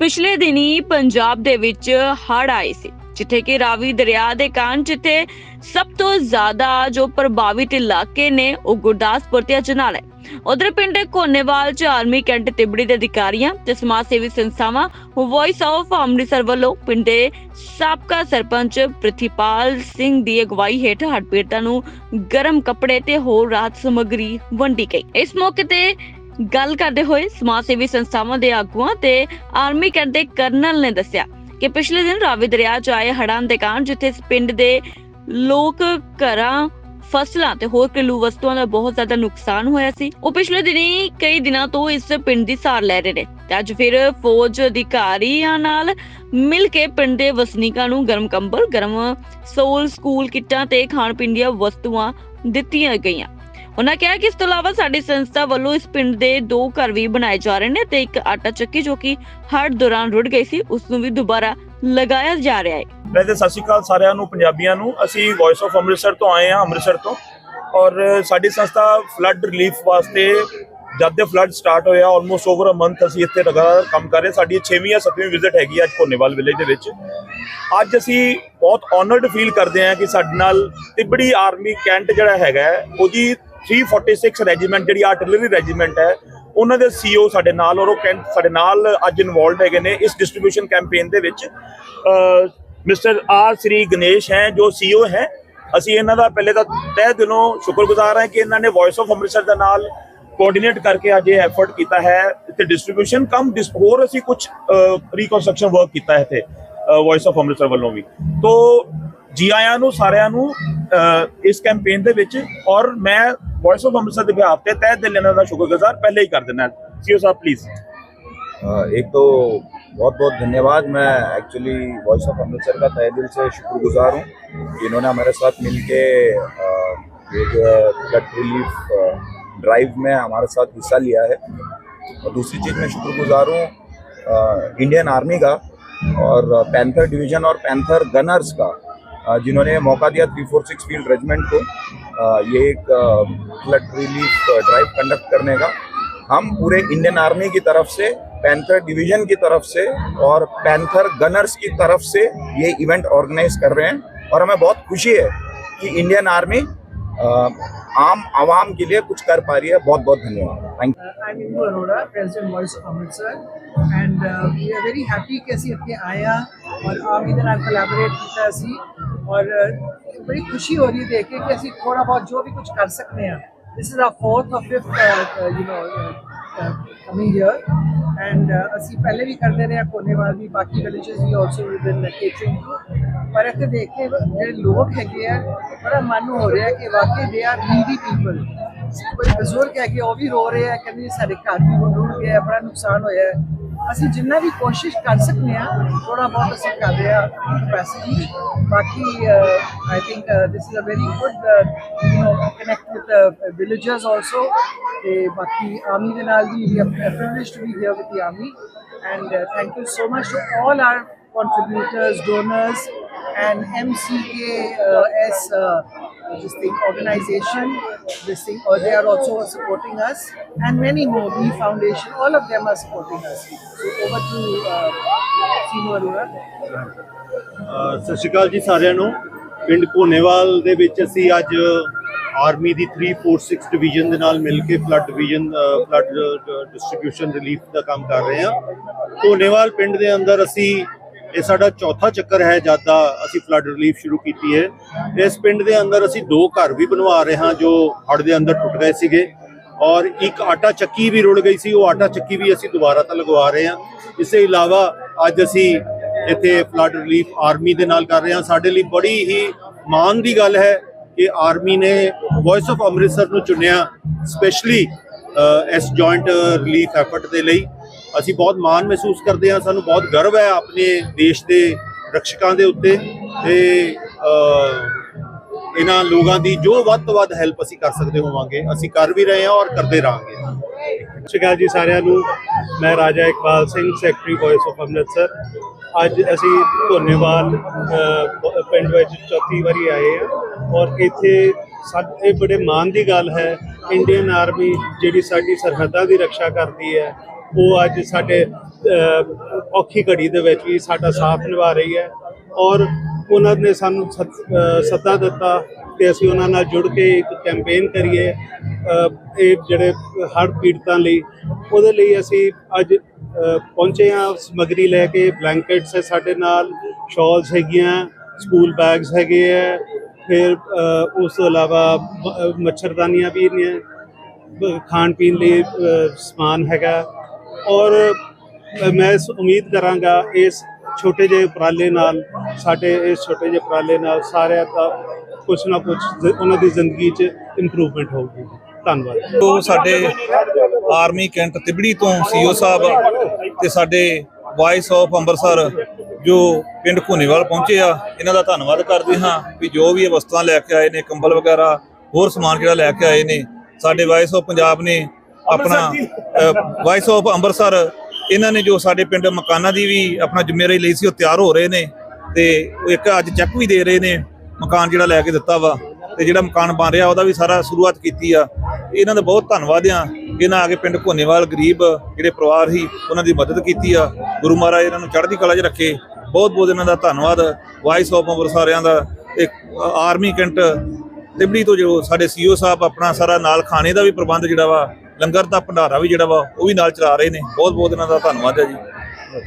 ਪਿਛਲੇ ਦਿਨੀ ਪੰਜਾਬ ਦੇ ਵਿੱਚ ਹੜ੍ਹ ਆਏ ਸੀ, ਜਿੱਥੇ ਕਿ ਰਾਵੀ ਦਰਿਆ ਦੇ ਕਾਰਨ ਜਿੱਥੇ ਸਭ ਤੋਂ ਜ਼ਿਆਦਾ ਜੋ ਪ੍ਰਭਾਵਿਤ ਇਲਾਕੇ ਨੇ ਉਹ ਗੁਰਦਾਸਪੁਰ ਤੇ ਅਜਨਾਲ। ਹੈ ਉਧਰ ਪਿੰਡ ਕੋਨੇਵਾਲ ਚ ਆਰਮੀ ਕੈਂਟ ਤਿਬੜੀ ਦੇ ਅਧਿਕਾਰੀਆਂ ਤੇ ਸਮਾਜ ਸੇਵੀ ਸੰਸਥਾਵਾਂ ਵੌਇਸ ਆਫ ਅੰਮ੍ਰਿਤਸਰ ਵੱਲੋਂ ਪਿੰਡ ਦੇ ਸਾਬਕਾ ਸਰਪੰਚ ਪ੍ਰਿਥੀਪਾਲ ਸਿੰਘ ਦੀ ਅਗਵਾਈ ਹੇਠ ਹੜ੍ਹ ਪੀੜਤਾਂ ਨੂੰ ਗਰਮ ਕੱਪੜੇ ਤੇ ਹੋਰ ਰਾਹਤ ਸਮੱਗਰੀ ਵੰਡੀ ਗਈ। ਇਸ ਮੌਕੇ ਤੇ ਗੱਲ ਕਰਦੇ ਹੋਏ ਸਮਾਜ ਸੇਵੀ ਸੰਸਥਾਵਾਂ ਦੇ ਆਗੂਆਂ ਤੇ ਆਰਮੀ ਕੈਂਟ ਦੇ ਕਰਨਲ ਨੇ ਦੱਸਿਆ ਕਿ ਪਿਛਲੇ ਦਿਨ ਰਾਵੀ ਦਰਿਆ 'ਚ ਆਏ ਹੜ੍ਹਾਂ ਦੇ ਕਾਰਨ ਜਿੱਥੇ ਇਸ ਪਿੰਡ ਦੇ ਲੋਕ ਘਰਾਂ, ਫਸਲਾਂ ਤੇ ਹੋਰ ਘਰੇਲੂ ਵਸਤੂਆਂ ਦਾ ਬਹੁਤ ਜ਼ਿਆਦਾ ਨੁਕਸਾਨ ਹੋਇਆ ਸੀ। ਉਹ ਪਿਛਲੇ ਦਿਨੀ ਕਈ ਦਿਨਾਂ ਤੋਂ ਇਸ ਪਿੰਡ ਦੀ ਸਾਰ ਲੈ ਰਹੇ ਨੇ ਤੇ ਅੱਜ ਫਿਰ ਫੌਜ ਅਧਿਕਾਰੀਆਂ ਨਾਲ ਮਿਲ ਕੇ ਪਿੰਡ ਦੇ ਵਸਨੀਕਾਂ ਨੂੰ ਗਰਮ ਕੰਬਲ, ਗਰਮ ਸੋਲ, ਸਕੂਲ ਕਿੱਟਾਂ ਤੇ ਖਾਣ ਪੀਣ ਦੀਆਂ ਵਸਤੂਆਂ ਦਿੱਤੀਆਂ ਗਈਆਂ। ਉਹਨਾਂ ਕਿਹਾ ਕਿ ਇਸ ਤੋਂ ਇਲਾਵਾ ਸਾਡੀ ਸੰਸਥਾ ਵੱਲੋਂ ਇਸ ਪਿੰਡ ਦੇ ਦੋ ਘਰ ਵੀ ਬਣਾਏ ਜਾ ਰਹੇ ਨੇ ਤੇ ਇੱਕ ਆਟਾ ਚੱਕੀ ਜੋ ਕਿ ਹੜ੍ਹ ਦੌਰਾਨ ਰੁੜ ਗਈ ਸੀ, ਉਸ ਨੂੰ ਵੀ ਦੁਬਾਰਾ ਲਗਾਇਆ ਜਾ ਰਿਹਾ ਹੈ। ਵੈਸੇ ਸਤਿ ਸ਼੍ਰੀ ਅਕਾਲ ਸਾਰਿਆਂ ਨੂੰ, ਪੰਜਾਬੀਆਂ ਨੂੰ। ਅਸੀਂ ਵੌਇਸ ਆਫ ਅੰਮ੍ਰਿਤਸਰ ਤੋਂ ਆਏ ਹਾਂ, ਅੰਮ੍ਰਿਤਸਰ ਤੋਂ। ਔਰ ਸਾਡੀ ਸੰਸਥਾ ਫਲੱਡ ਰਿਲੀਫ ਵਾਸਤੇ, ਜਦ ਦੇ ਫਲੱਡ ਸਟਾਰਟ ਹੋਇਆ ਆਲਮੋਸਟ ਓਵਰ ਅ ਮੰਥ ਅਸੀਂ ਇੱਥੇ ਲਗਾਤਾਰ ਕੰਮ ਕਰ ਰਹੇ ਸਾਡੀ 6ਵੀਂ ਜਾਂ 7ਵੀਂ ਵਿਜ਼ਿਟ ਹੈਗੀ ਅੱਜ ਕੋਨੇਵਾਲ ਵਿਲੇਜ ਦੇ ਵਿੱਚ। ਅੱਜ ਅਸੀਂ ਬਹੁਤ ਆਨਰਡ ਫੀਲ ਕਰਦੇ ਹਾਂ ਕਿ ਸਾਡੇ ਨਾਲ ਤਿਬੜੀ ਆਰਮੀ ਕੈਂਟ ਜਿਹੜਾ ਹੈਗਾ ਉਹਦੀ 346 ਰੈਜੀਮੈਂਟ ਜਿਹੜੀ ਆਰਟਿਲਰੀ ਰੈਜੀਮੈਂਟ ਹੈ, ਉਹਨਾਂ ਦੇ ਸੀਓ ਸਾਡੇ ਨਾਲ ਔਰ ਉਹ ਕੈਂਟ ਸਾਡੇ ਨਾਲ ਅੱਜ ਇਨਵੋਲਡ ਹੈਗੇ ਨੇ ਇਸ ਡਿਸਟ੍ਰੀਬਿਊਸ਼ਨ ਕੈਂਪੇਨ ਦੇ ਵਿੱਚ। ਮਿਸਟਰ ਆਰ ਸ੍ਰੀ ਗਣੇਸ਼ ਹੈ, ਜੋ ਸੀਓ ਹੈ। ਅਸੀਂ ਇਹਨਾਂ ਦਾ ਪਹਿਲੇ ਤਾਂ ਤਹਿ ਦਿਲੋਂ ਸ਼ੁਕਰਗੁਜ਼ਾਰ ਹਾਂ ਕਿ ਇਹਨਾਂ ਨੇ ਵੌਇਸ ਆਫ ਅੰਮ੍ਰਿਤਸਰ ਦੇ ਨਾਲ ਕੋਆਰਡੀਨੇਟ ਕਰਕੇ ਅੱਜ ਇਹ ਐਫਰਟ ਕੀਤਾ ਹੈ। ਇੱਥੇ ਡਿਸਟ੍ਰੀਬਿਊਸ਼ਨ ਕਮ ਡਿਸ- ਹੋਰ ਅਸੀਂ ਕੁਝ ਰੀਕਨਸਟਰਕਸ਼ਨ ਵਰਕ ਕੀਤਾ ਹੈ ਇੱਥੇ ਵੌਇਸ ਆਫ ਅੰਮ੍ਰਿਤਸਰ ਵੱਲੋਂ ਵੀ। ਤੋਂ ਜੀ ਆਇਆਂ ਨੂੰ, ਸਾਰਿਆਂ ਨੂੰ ਇਸ ਕੈਂਪੇਨ ਦੇ ਵਿੱਚ ਔਰ ਮੈਂ वॉइस ऑफ़ अमृतसर के हफ़्ते तय दिल का शुक्रगुजार पहले ही कर देना सीओ ओ साहब प्लीज़ एक तो बहुत बहुत धन्यवाद। मैं एक्चुअली वॉइस ऑफ़ अमृतसर का तय दिल से शुक्रगुजार हूँ इन्होंने हमारे साथ मिल के एक जो रिलीफ ड्राइव में हमारे साथ हिस्सा लिया है। और दूसरी चीज़ मैं शुक्रगुजार हूँ इंडियन आर्मी का और पैंथर डिवीज़न और पैंथर गनर्स का। जिन्होंने मौका दिया three four six field regiment को ये एक फ्लड रिलीफ ड्राइव कंडक्ट करने का। हम पूरे इंडियन आर्मी की तरफ़ से पैंथर डिवीज़न की तरफ़ से और पैंथर गनर्स की तरफ़ से ये इवेंट ऑर्गेनाइज कर रहे हैं। और हमें बहुत खुशी है कि इंडियन आर्मी आम आवाम के लिए कुछ कर पा रही है। बहुत बहुत धन्यवाद। Thank you Arora Amritsar and we are very happy कैसी आया और आप इधर आप किया ਔਰ ਬੜੀ ਖੁਸ਼ੀ ਹੋ ਰਹੀ ਹੈ ਦੇਖ ਕੇ ਕਿ ਅਸੀਂ ਥੋੜਾ ਬਹੁਤ ਜੋ ਵੀ ਕੁਝ ਕਰ ਸਕਦੇ ਹਾਂ this is our fourth or fifth uh, you know uh, coming here and uh, ਅਸੀਂ ਪਹਿਲੇ ਵੀ ਕਰਦੇ ਰਹੇ ਹਾਂ ਕੋਨੇਵਾਲ ਵੀ ਬਾਕੀ ਵਿਲੇजेस ਵੀ ਆਲਸੋ ਵੀ ਕੇਟਰਿੰਗ ਪਰ ਇੱਥੇ ਦੇਖ ਕੇ ਜਿਹੜੇ ਲੋਕ ਹੈਗੇ ਆ ਬੜਾ ਮਨ ਹੋ ਰਿਹਾ ਕਿ ਵਾਕਈ ਦੇ ਆਰ ਨੀਡੀ ਪੀਪਲ ਕੋਈ ਬਜ਼ੁਰਗ ਹੈਗੇ ਉਹ ਵੀ ਰੋ ਰਹੇ ਆ ਕਹਿੰਦੇ ਜੀ ਸਾਡੇ ਘਰ ਵੀ ਰੁੜ ਗਏ ਬੜਾ ਨੁਕਸਾਨ ਹੋਇਆ ਅਸੀਂ ਜਿੰਨਾ ਵੀ ਕੋਸ਼ਿਸ਼ ਕਰ ਸਕਦੇ ਆ ਥੋੜਾ ਬਹੁਤ ਅਸੀਂ ਕਰ ਰਹੇ ਆ ਕੈਪੈਸਿਟੀ ਬਾਕੀ I think this is a very good you know connect with villagers also ਤੇ ਬਾਕੀ ਆਰਮੀ ਦੇ ਨਾਲ we we privileged to be here with the army and thank you so much to all our contributors donors and MCKS uh, this thing organization this thing or they are also supporting us and many more B Foundation all of them are supporting us so over to uh, Sinu Arora uh, ਸਤਿ ਸ਼੍ਰੀ ਅਕਾਲ ਜੀ ਸਾਰਿਆਂ ਨੂੰ ਪਿੰਡ ਕੋਨੇਵਾਲ ਦੇ ਵਿੱਚ ਅਸੀਂ ਅੱਜ ਆਰਮੀ ਦੀ 346 ਡਿਵੀਜ਼ਨ ਦੇ ਨਾਲ ਮਿਲ ਕੇ flood division flood distribution relief ਦਾ ਕੰਮ ਕਰ ਰਹੇ ਹਾਂ ਕੋਨੇਵਾਲ ਪਿੰਡ ਦੇ ਅੰਦਰ ਅਸੀਂ ਇਹ ਸਾਡਾ ਚੌਥਾ ਚੱਕਰ ਹੈ ਜਦ ਦਾ ਅਸੀਂ ਫਲੱਡ ਰਿਲੀਫ ਸ਼ੁਰੂ ਕੀਤੀ ਹੈ। ਇਸ ਪਿੰਡ ਦੇ ਅੰਦਰ ਅਸੀਂ ਦੋ ਘਰ ਵੀ ਬਣਵਾ ਰਹੇ ਹਾਂ ਜੋ ਹੜ੍ਹ ਦੇ ਅੰਦਰ ਟੁੱਟ ਗਏ ਸੀਗੇ ਔਰ ਇੱਕ ਆਟਾ ਚੱਕੀ ਵੀ ਰੁੜ ਗਈ ਸੀ, ਉਹ ਆਟਾ ਚੱਕੀ ਵੀ ਅਸੀਂ ਦੁਬਾਰਾ ਤਾਂ ਲਗਵਾ ਰਹੇ ਹਾਂ। ਇਸ ਤੋਂ ਇਲਾਵਾ ਅੱਜ ਅਸੀਂ ਇੱਥੇ ਫਲੱਡ ਰਿਲੀਫ ਆਰਮੀ ਦੇ ਨਾਲ ਕਰ ਰਹੇ ਹਾਂ। ਸਾਡੇ ਲਈ ਬੜੀ ਹੀ ਮਾਣ ਦੀ ਗੱਲ ਹੈ ਕਿ ਆਰਮੀ ਨੇ ਵੌਇਸ ਆਫ ਅੰਮ੍ਰਿਤਸਰ ਨੂੰ ਚੁਣਿਆ ਸਪੈਸ਼ਲੀ ਇਸ ਜੁਆਇੰਟ ਰਿਲੀਫ ਐਫਰਟ ਦੇ ਲਈ। ਅਸੀਂ ਬਹੁਤ ਮਾਣ ਮਹਿਸੂਸ ਕਰਦੇ ਹਾਂ, ਸਾਨੂੰ ਬਹੁਤ ਗਰਵ ਹੈ ਆਪਣੇ ਦੇਸ਼ ਦੇ ਰਕਸ਼ਕਾਂ ਦੇ ਉੱਤੇ ਤੇ ਇਹਨਾਂ ਲੋਕਾਂ ਦੀ ਜੋ ਵੱਧ ਤੋਂ ਵੱਧ ਹੈਲਪ ਅਸੀਂ ਕਰ ਸਕਦੇ ਹੋਵਾਂਗੇ, ਅਸੀਂ ਕਰ ਵੀ ਰਹੇ ਹਾਂ ਔਰ ਕਰਦੇ ਰਹਾਂਗੇ। ਸਤਿ ਸ਼੍ਰੀ ਅਕਾਲ ਜੀ ਸਾਰਿਆਂ ਨੂੰ, ਮੈਂ Raja Iqbal Singh secretary voice of Amritsar ਅੱਜ ਅਸੀਂ ਧੋਨੇਵਾਲ ਪਿੰਡ ਵਿੱਚ ਚੌਥੀ ਵਾਰੀ ਆਏ ਹਾਂ ਔਰ ਇੱਥੇ ਸਾਡੇ ਬੜੇ ਮਾਣ ਦੀ ਗੱਲ ਹੈ ਇੰਡੀਅਨ ਆਰਮੀ ਜਿਹੜੀ ਸਾਡੀ ਸਰਹੱਦਾਂ ਦੀ ਰੱਖਿਆ ਕਰਦੀ ਹੈ ਉਹ ਅੱਜ ਸਾਡੇ ਔਖੀ ਘੜੀ ਦੇ ਵਿੱਚ ਵੀ ਸਾਡਾ ਸਾਥ ਨਿਭਾ ਰਹੀ ਹੈ ਔਰ ਉਹਨਾਂ ਨੇ ਸਾਨੂੰ ਸੱਦ- ਸੱਦਾ ਦਿੱਤਾ ਕਿ ਅਸੀਂ ਉਹਨਾਂ ਨਾਲ ਜੁੜ ਕੇ ਇੱਕ ਕੈਂਪੇਨ ਕਰੀਏ ਇਹ ਜਿਹੜੇ ਹੜ੍ਹ ਪੀੜਤਾਂ ਲਈ, ਉਹਦੇ ਲਈ ਅਸੀਂ ਅੱਜ ਪਹੁੰਚੇ ਹਾਂ, ਸਮਗਰੀ ਲੈ ਕੇ ਬਲੈਂਕਟਸ ਹੈ ਸਾਡੇ ਨਾਲ ਸ਼ਾਲਸ ਹੈਗੀਆਂ ਸਕੂਲ ਬੈਗਸ ਹੈਗੇ ਹੈ, ਫਿਰ ਉਸ ਤੋਂ ਇਲਾਵਾ ਮੱਛਰਦਾਨੀਆਂ ਵੀ ਨੇ, ਖਾਣ ਪੀਣ ਲਈ ਸਮਾਨ ਹੈਗਾ ਔਰ ਮੈਂ ਇਸ ਉਮੀਦ ਕਰਾਂਗਾ ਇਸ ਛੋਟੇ ਜਿਹੇ ਉਪਰਾਲੇ ਨਾਲ ਸਾਡੇ ਇਸ ਛੋਟੇ ਜਿਹੇ ਉਪਰਾਲੇ ਨਾਲ ਸਾਰਿਆਂ ਦਾ ਕੁਛ ਨਾ ਕੁਛ ਜ਼- ਉਹਨਾਂ ਦੀ ਜ਼ਿੰਦਗੀ 'ਚ ਇੰਪਰੂਵਮੈਂਟ ਹੋਊਗੀ। ਧੰਨਵਾਦ। ਜੋ ਸਾਡੇ ਆਰਮੀ ਕੈਂਟ ਤਿਬੜੀ ਤੋਂ ਸੀਓ ਸਾਹਿਬ ਤੇ ਸਾਡੇ ਵਾਇਸ ਆਫ ਅੰਮ੍ਰਿਤਸਰ ਜੋ ਪਿੰਡ ਘੋਨੇਵਾਲ ਪਹੁੰਚੇ ਆ ਇਹਨਾਂ ਦਾ ਧੰਨਵਾਦ ਕਰਦੇ ਹਾਂ ਵੀ ਜੋ ਵੀ ਇਹ ਵਸਤਾਂ ਲੈ ਕੇ ਆਏ ਨੇ ਕੰਬਲ ਵਗੈਰਾ ਹੋਰ ਸਮਾਨ ਜਿਹੜਾ ਲੈ ਕੇ ਆਏ ਨੇ ਸਾਡੇ ਵਾਇਸ ਆਫ ਪੰਜਾਬ ਨੇ ਆਪਣਾ ਵਾਇਸ ਆਫ ਅੰਮ੍ਰਿਤਸਰ, ਇਹਨਾਂ ਨੇ ਜੋ ਸਾਡੇ ਪਿੰਡ ਮਕਾਨਾਂ ਦੀ ਵੀ ਆਪਣਾ ਜ਼ਿੰਮੇਵਾਰੀ ਲਈ ਸੀ, ਉਹ ਤਿਆਰ ਹੋ ਰਹੇ ਨੇ ਤੇ ਉਹ ਇੱਕ ਅੱਜ ਚੈੱਕ ਵੀ ਦੇ ਰਹੇ ਨੇ ਮਕਾਨ ਜਿਹੜਾ ਲੈ ਕੇ ਦਿੱਤਾ ਵਾ ਤੇ ਜਿਹੜਾ ਮਕਾਨ ਬਣ ਰਿਹਾ, ਉਹਦਾ ਵੀ ਸਾਰਾ ਸ਼ੁਰੂਆਤ ਕੀਤੀ ਆ। ਇਹਨਾਂ ਦਾ ਬਹੁਤ ਧੰਨਵਾਦ ਆ ਇਹਨਾਂ ਆ ਕੇ ਪਿੰਡ ਘੋਨੇਵਾਲ ਗਰੀਬ ਜਿਹੜੇ ਪਰਿਵਾਰ ਸੀ, ਉਹਨਾਂ ਦੀ ਮਦਦ ਕੀਤੀ ਆ। ਗੁਰੂ ਮਹਾਰਾਜ ਇਹਨਾਂ ਨੂੰ ਚੜ੍ਹਦੀ ਕਲਾ 'ਚ ਰੱਖੇ। ਬਹੁਤ ਬਹੁਤ ਇਹਨਾਂ ਦਾ ਧੰਨਵਾਦ। ਵਾਇਸ ਆਫ ਅੰਮ੍ਰਿਤਸਰਿਆਂ ਦਾ ਇੱਕ ਆਰਮੀ ਕੈਂਟ ਤਿਬੜੀ ਤੋਂ ਜੋ ਸਾਡੇ ਸੀਓ ਸਾਹਿਬ ਆਪਣਾ ਸਾਰਾ ਨਾਲ ਖਾਣੇ ਦਾ ਵੀ ਪ੍ਰਬੰਧ ਜਿਹੜਾ ਵਾ ਲੰਗਰ ਦਾ ਭੰਡਾਰਾ ਵੀ ਜਿਹੜਾ ਵਾ, ਉਹ ਵੀ ਨਾਲ ਚਲਾ ਰਹੇ ਨੇ। ਬਹੁਤ ਬਹੁਤ ਇਹਨਾਂ ਦਾ ਧੰਨਵਾਦ ਹੈ ਜੀ।